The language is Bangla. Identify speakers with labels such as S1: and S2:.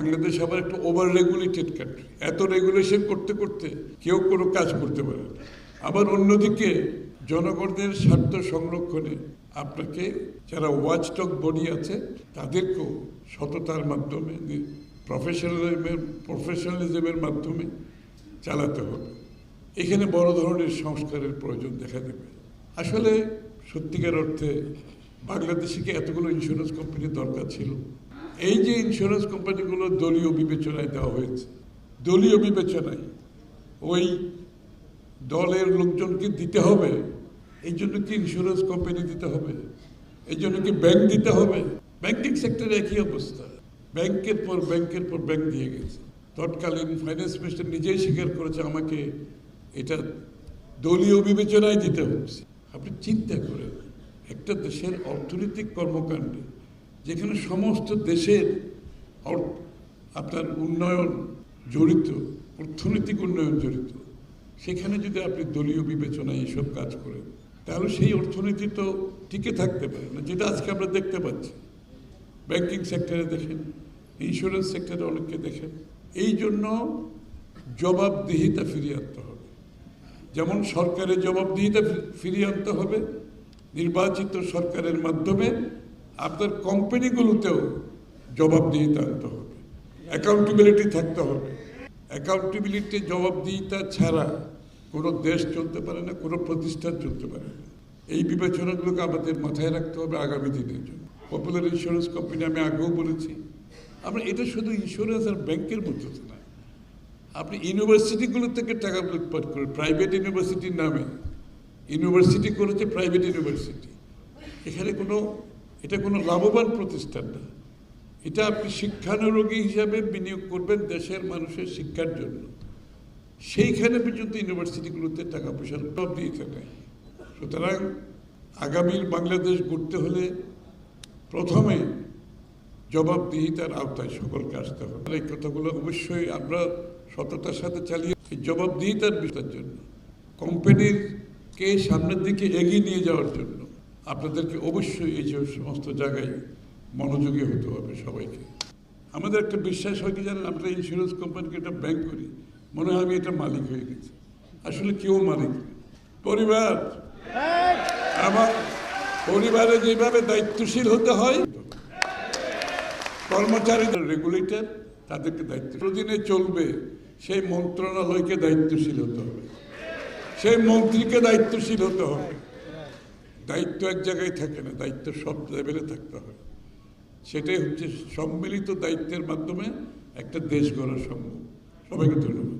S1: বাংলাদেশ আবার একটা ওভার রেগুলেটেড কান্ট্রি এত রেগুলেশন করতে করতে কেউ কোনো কাজ করতে পারে না। আবার অন্যদিকে জনগণের স্বার্থ সংরক্ষণে আপনাকে যারা ওয়াচটক বডি আছে, তাদেরকেও সততার মাধ্যমে প্রফেশনালিজমের প্রফেশনালিজমের মাধ্যমে চালাতে হবে। এখানে বড় ধরনের সংস্কারের প্রয়োজন দেখা দেবে। আসলে সত্যিকার অর্থে বাংলাদেশে কি এতগুলো ইন্স্যুরেন্স কোম্পানির দরকার ছিল? এই যে ইন্স্যুরেন্স কোম্পানিগুলো দলীয় বিবেচনায় দেওয়া হয়েছে, দলীয় বিবেচনায় ওই দলের লোকজনকে দিতে হবে, এই জন্য কি ইন্স্যুরেন্স কোম্পানি দিতে হবে, এই জন্য কি ব্যাংক দিতে হবে? ব্যাংকিং সেক্টরে একই অবস্থা। ব্যাংকের পর ব্যাংকের পর ব্যাংক দিয়ে গেছে। তৎকালীন ফাইন্যান্স মিনিস্টার নিজেই স্বীকার করেছে, আমাকে এটা দলীয় বিবেচনায় দিতে হচ্ছে। আপনি চিন্তা করেন, একটা দেশের অর্থনৈতিক কর্মকাণ্ডে যেখানে সমস্ত দেশের আপনার উন্নয়ন জড়িত, অর্থনৈতিক উন্নয়ন জড়িত, সেখানে যদি আপনি দলীয় বিবেচনায় এইসব কাজ করেন, তাহলে সেই অর্থনীতি তো টিকে থাকতে পারে না, যেটা আজকে আমরা দেখতে পাচ্ছি। ব্যাংকিং সেক্টরে দেখেন ইন্স্যুরেন্স সেক্টরে অনেককে দেখেন। এই জন্য জবাবদিহিতা ফিরিয়ে আনতে হবে। যেমন সরকারের জবাবদিহিতা ফিরিয়ে আনতে হবে, নির্বাচিত সরকারের মাধ্যমে আপনার কোম্পানিগুলোতেও জবাবদিহিতা আনতে হবে। অ্যাকাউন্টেবিলিটি থাকতে হবে। অ্যাকাউন্টেবিলিটি জবাবদিহিতা ছাড়া কোনো দেশ চলতে পারে না, কোনো প্রতিষ্ঠান চলতে পারে না। এই বিবেচনাগুলোকে আমাদের মাথায় রাখতে হবে আগামী দিনের জন্য। পপুলার ইন্স্যুরেন্স কোম্পানি আমি আগেও বলেছি। আমরা এটা শুধু ইন্স্যুরেন্স আর ব্যাংকের মধ্যে না আপনি ইউনিভার্সিটিগুলো থেকে টাকা লুটপাট করে প্রাইভেট ইউনিভার্সিটির নামে। ইউনিভার্সিটি করেছে প্রাইভেট ইউনিভার্সিটি এখানে কোনো এটা কোনো লাভবান প্রতিষ্ঠান না। এটা আপনি শিক্ষানুরোগী হিসাবে বিনিয়োগ করবেন দেশের মানুষের শিক্ষার জন্য। সেইখানে পর্যন্ত ইউনিভার্সিটিগুলোতে টাকা পয়সার সব দিতে থাকে। সুতরাং আগামীর বাংলাদেশ গড়তে হলে প্রথমে জবাবদিহিতার আওতায় সকলকে আসতে হবে। এই কথাগুলো অবশ্যই আমরা সততার সাথে চালিয়ে জবাবদিহিতার বিষয়ের জন্য, কোম্পানির কে সামনের দিকে এগিয়ে নিয়ে যাওয়ার জন্য। আপনাদেরকে অবশ্যই এই যে সমস্ত জায়গায় মনোযোগী হতে হবে সবাইকে। আমাদের একটা বিশ্বাস হয় কি জানেন? আমরা ইন্স্যুরেন্স কোম্পানিকে একটা ব্যাংক করি। মনে হয় আমি এটা মালিক হয়ে গেছি। আসলে কেউ মালিক। পরিবার! আমার পরিবারে যেভাবে দায়িত্বশীল হতে হয়, কর্মচারীদের রেগুলেটর তাদেরকে দায়িত্ব প্রতিদিনে চলবে, সেই মন্ত্রণালয়কে দায়িত্বশীল হতে হবে। সেই মন্ত্রীকে দায়িত্বশীল হতে হবে। দায়িত্ব এক জায়গায় থাকে না, দায়িত্ব সব লেভেলে থাকতে হয়। সেটাই হচ্ছে সম্মিলিত দায়িত্বের মাধ্যমে একটা দেশ গড়া সম্ভব। সবাইকে ধন্যবাদ।